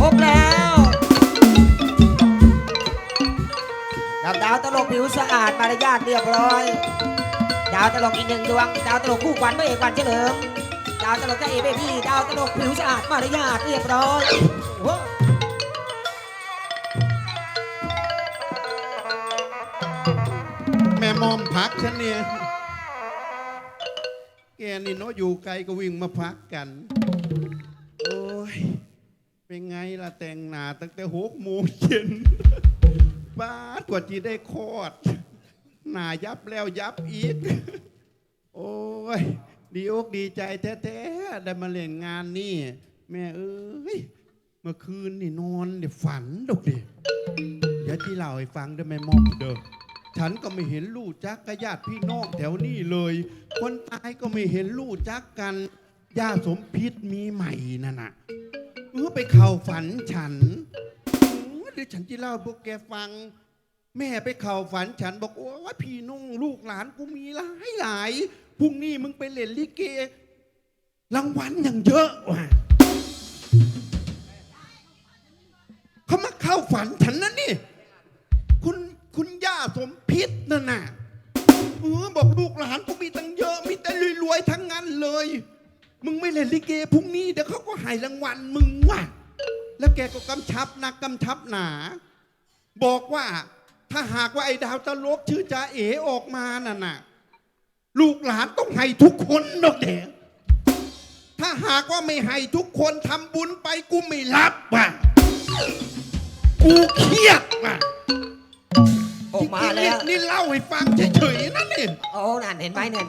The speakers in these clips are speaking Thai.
ครบแล้วกับดาวตลกผิวสะอาดมารยาทเรียบร้อย ดาวตลกอีกหนึ่งดวง ดาวตลกคู่ขวัญพระเอกวันเฉลิม ดาวตลกเจ้าเอเบบี้ดาวตลกผิวสะอาดมารยาทเรียบร้อยแม่มอมพักฉันเนี่ย แกนี่เนาะอยู่ไกลก็วิ่งมาพักกัน เป็นไงล่ะแต่งหนาตั้งแต่หกโมงเย็นบ้าดกว่าจีได้คลอด หนายับแล้วยับอีก โอ้ย ดีอกดีใจแท้ๆ ได้มาเล่นงานนี่ แม่เอ้ย เมื่อคืนนี่นอนเดี๋ยวฝันดอกดีเดี๋ยวที่เล่าให้ฟังได้ไหมมอมเด้อฉันก็ไม่เห็นลูกจักกับญาติพี่น้องแถวนี้เลย คนตายก็ไม่เห็นลูกจักกันย่าสมพิษมีใหม่นั่นน่ะ ออไปเข่าฝันฉันเออเดี๋ยวฉันจะเล่าพวกแกฟัง แม่ไปเข่าฝันฉันบอกโอ้พี่น้องลูกหลานกูมีหลายหลายพรุ่งนี้มึงไปเล่นลิเกรางวัลอย่างเยอะว่ะเขามาเข้าฝันฉันนะนี่ คุณคุณย่าสมพิษนั่นน่ะเออบอกลูกหลานกูมีตั้งเยอะ มีแต่รวยๆทั้งนั้นเลย มึงไม่เล่นลิเกพรุ่งนี้เดี๋ยวเขาก็ให้รางวัลมึงว่ะ แล้วแกก็กำชับนักกำชับหนา บอกว่าถ้าหากว่าไอ้ดาวตลกชื่อจ่าเอออกมาน่ะน่ะลูกหลานต้องให้ทุกคนดอกเด็ถ้าหากว่าไม่ให้ทุกคนทำบุญไปกูไม่รับว่ะกูเครียดว่ะออกมาแล้ว นี่นี่เล่าให้ฟังเฉยๆนะนี่ โอ้นั่นเห็นไหมเนี่ย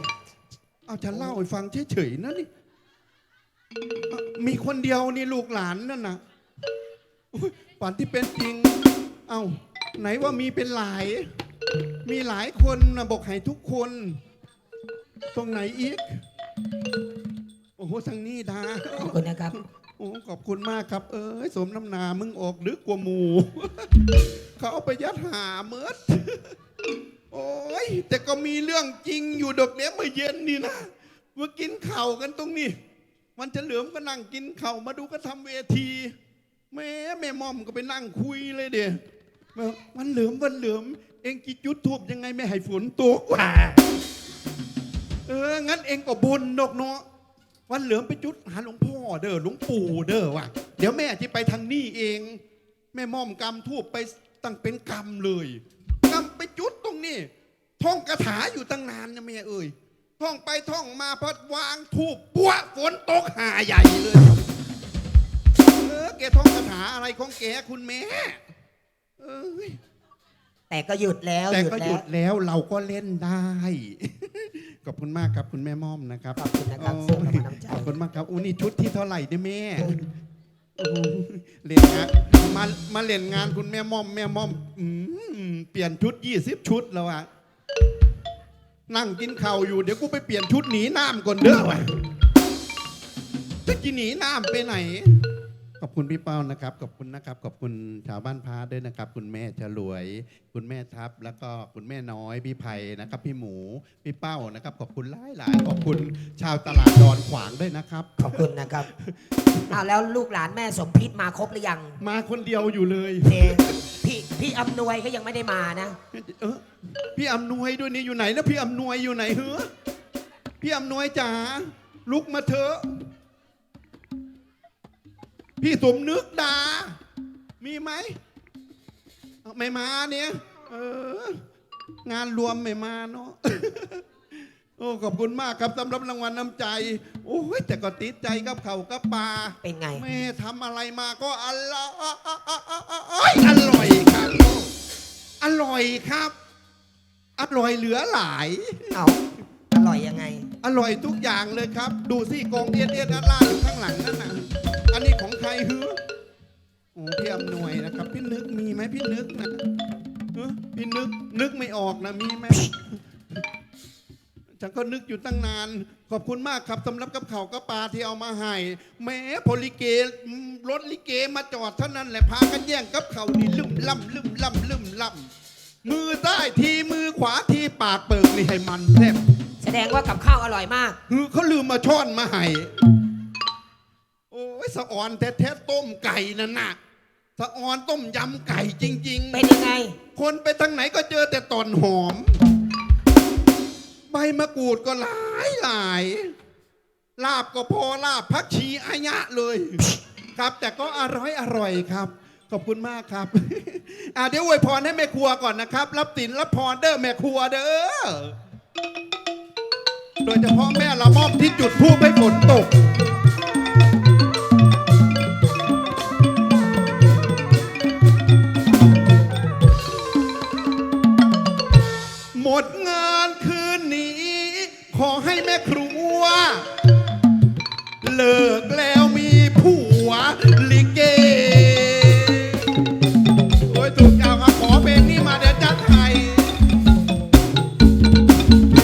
เอาฉันเล่าให้ฟังเฉยๆนะนี่อะ มีคนเดียวนี่ลูกหลานนั่นนะอุ๊ยป่านที่เป็นจริง เอ้า ไหนว่ามีเป็นหลาย มีหลายคนนะบอกให้ทุกคน ตรงไหนอีก โอ้โหทางนี้ดาขอบคุณนะครับ โอ้ขอบคุณมากครับ เอ้ยสมน้ำหนามึงออกลึกกว่าหมู เขาเอาไปยัดหาเมิดโอ้ยแต่ก็มีเรื่องจริงอยู่ดอกเนี้ยเมื่อเย็นนี่นะเมื่อกินเข่าวกันตรงนี้ มันจะเหลือมก็นั่งกินเข่ามาดูก็ทำเวทีแม่แม่มอมก็ไปนั่งคุยเลยเดียวันเหลือมวันเหลือมเองกิจุดทูบยังไงไม่ให้ฝนตกว่าเอองั้นเองก็บนดอกเนาะวันเหลือมไปจุดหาหลวงพ่อเด้อหลวงปู่เด้อว่ะเดี๋ยวแม่จะไปทางนี้เอง แม่ม่อมกำทูบไปตั้งเป็นกำเลยกำไปจุดตรงนี้ท่องคาถาอยู่ตั้งนานนะแม่เอ้ย ท่องไปท่องมาพอวางทูบปัวฝนตกหาใหญ่เลยเออแกท่องคาถาอะไรของแกคุณแม่เอ้ยแต่ก็หยุดแล้วแต่หยุดก็หแล้ยุวดแล้วเราก็เล่นได้ ขอบคุณมากครับคุณแม่ม่อมนะครับขอบคุณนะครับโอ้สำหรับน้ำใจขอบคุณมากครับอู้นี่ชุดที่เท่าไหร่เนี่ยแม่โอ้โหเล่นงานมามาเล่นงานคุณแม่ม่อมแม่ม่อมอืมเปลี่ยนชุดยี่สิบชุดแล้วอะ นั่งกินข้าวอยู่เดี๋ยวกูไปเปลี่ยนชุดหนีน้ำก่อนเด้อวะจะกินหนีน้ำไปไหน ขอบคุณพี่เป้านะครับ ขอบคุณนะครับ ขอบคุณชาวบ้านพาด้วยนะครับ คุณแม่ฉลวย คุณแม่ทัพแล้วก็คุณแม่น้อยพี่ไผ่นะครับ พี่หมู พี่เป้านะครับ ขอบคุณหลายหลายๆขอบคุณชาวตลาดดอนขวางด้วยนะครับ ขอบคุณนะครับ อ้าวแล้วลูกหลานแม่สมพิษมาครบหรือยังมาคนเดียวอยู่เลยเอพี่ พี่อำนวยก็ยังไม่ได้มานะ เออพี่อำนวยด้วยนี่อยู่ไหนนะพี่อำนวยอยู่ไหนเฮ้อพี่อำนวยจ๋าลุกมาเถอะพี่สมนึกดา มีไหมเอาไม่มาเนี่ยเอองานรวมไม่มาเนาะโอ้ขอบคุณมากครับสำหรับรางวัลน้ำใจ โอ้ยแต่ก็ติดใจกับเขากับปลาเป็นไง แม่ทำอะไรมาก็อร่อยอ ร่อยครับอร่อยครับ อร่อยเหลือหลาย เอาอร่อยยังไง อร่อยทุกอย่างเลยครับ ดูสิกองเดียนเดียนด้านล่างอยู่ข้างหลังนั่นน่ะ อันนี้ของใครฮือโอ้พี่อำนวยนะครับ พี่นึกมีไหมพี่นึกนะเอ้อพี่นึกนึกไม่ออกนะมีไหม ฉันก็นึกอยู่ตั้งนาน ขอบคุณมากครับสำหรับกับเขาวกับปลาที่เอามาให้แม้พอลิเก รถลิเกมาจอดเท่านั้นแหละพากันแย่งกับเขาวนี่ลืมล่ำลืมล่ำลืมล่ำมือใต้ทีมือขวาทีปากเปิกนี่ให้มันแทบแสดงว่ากับข้าวอร่อยมาก คือเขาลืมมาช้อนมาให้โอ้โอ้ยสะออนแท้ๆต้มไก่นั่นน่ะสะออนต้มยำไก่จริงเป็นยังไงๆคนไปทางไหนก็เจอแต่ตอนหอม ใบมะกรูดก็หลายหลายลาบก็พอลาบพักชีอายะเลย ครับ แต่ก็อร่อยอร่อยครับ ขอบคุณมากครับ อะเดี๋ยวอวยพรให้แม่ครัวก่อนนะครับ รับตินรับพรเด้อแม่ครัวเด้อโดยเฉพาะแม่ละม่อมที่จุดทูบให้ฝนตกหมดงานคืนนี้ ขอให้แม่ครัว เลิก ลิเก โอ้ยถูกเอามาขอเพลงนี้มาเดี๋ยวจัดให้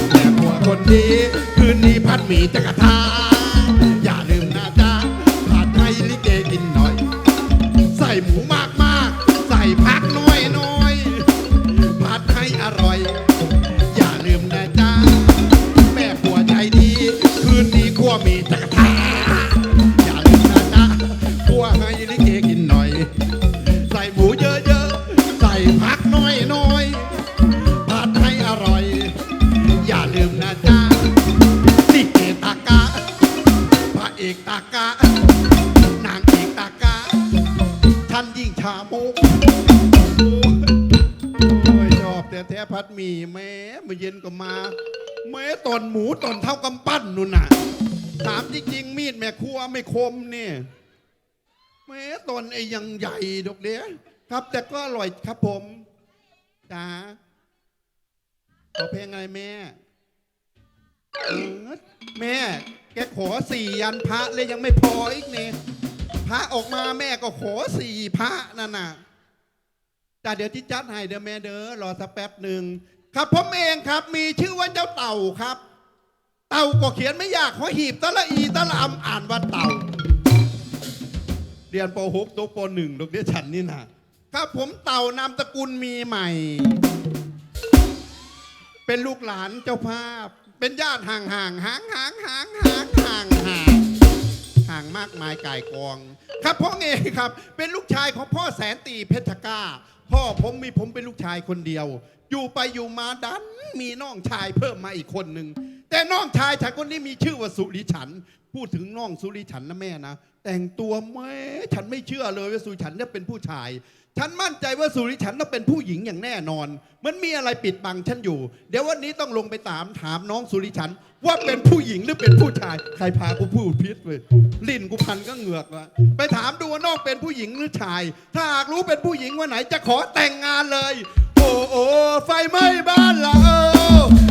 แม่ผัวคนนี้คืนนี้พัดหมีจะกรทา อย่าลืมนะจ๊ะลิเกตากะพระเอกตากะนางเอกตากะท่านยิ่งชาโมกโอ้ยชอบแต่แท้พัดมีแม้มื่อเย็นก็มา แม้ตอนหมูตอนเท่ากำปั้นนู่นน่ะถามจริงๆมีดแม่ครัวไม่คมเนี่ยแม้ตอนไอ้ยังใหญ่ดอกเดียครับ แต่ก็อร่อยครับผมจ้า ขอเพลงอะไรแม่เออแม่ แกขอสี่ยันพระเลยยังไม่พออีกเนี่ยพระออกมาแม่ก็ขอสี่พระนั่นน่ะแต่เดี๋ยวที่จัดให้เดี๋ยวแม่เด้อรอสักแป๊บหนึ่งครับผมเองครับมีชื่อว่าเจ้าเต่าครับ เต่าก็เขียนไม่ยากขอหีบตะละอีตะละอำอ่านว่าเต่า เรียนป .6 ตกป .1 ดอกเดียฉันนี่นะครับผมเต่านามตระกูลมีใหม่ เป็นลูกหลานเจ้าภาพ เป็นญาติห่างห่างห่างห่างห่างห่างห่างห่างห่างมากมายก่ายกอง ครับพ่อเองครับ เป็นลูกชายของพ่อแสนตีเพชรก้า พ่อผมมีผมเป็นลูกชายคนเดียว อยู่ไปอยู่มาดันมีน้องชายเพิ่มมาอีกคนหนึ่งแต่น้องชายฉันคนนี้มีชื่อว่าสุริฉัน พูดถึงน้องสุริฉันนะแม่นะ แต่งตัวแม่ฉันไม่เชื่อเลยว่าสุริฉันเนี่ยเป็นผู้ชาย ฉันมั่นใจว่าสุริฉันต้องเป็นผู้หญิงอย่างแน่นอน มันมีอะไรปิดบังฉันอยู่ เดี๋ยววันนี้ต้องลงไปตามถามน้องสุริฉัน ว่าเป็นผู้หญิงหรือเป็นผู้ชาย ใครพากูพูดพิษเว้ยลิ้นกูพันก็เหงือกละไปถามดูว่านองเป็นผู้หญิงหรือชาย ถ้าหากรู้เป็นผู้หญิงวันไหนจะขอแต่งงานเลย โอ้โอ้ไฟไหม้บ้านละเออ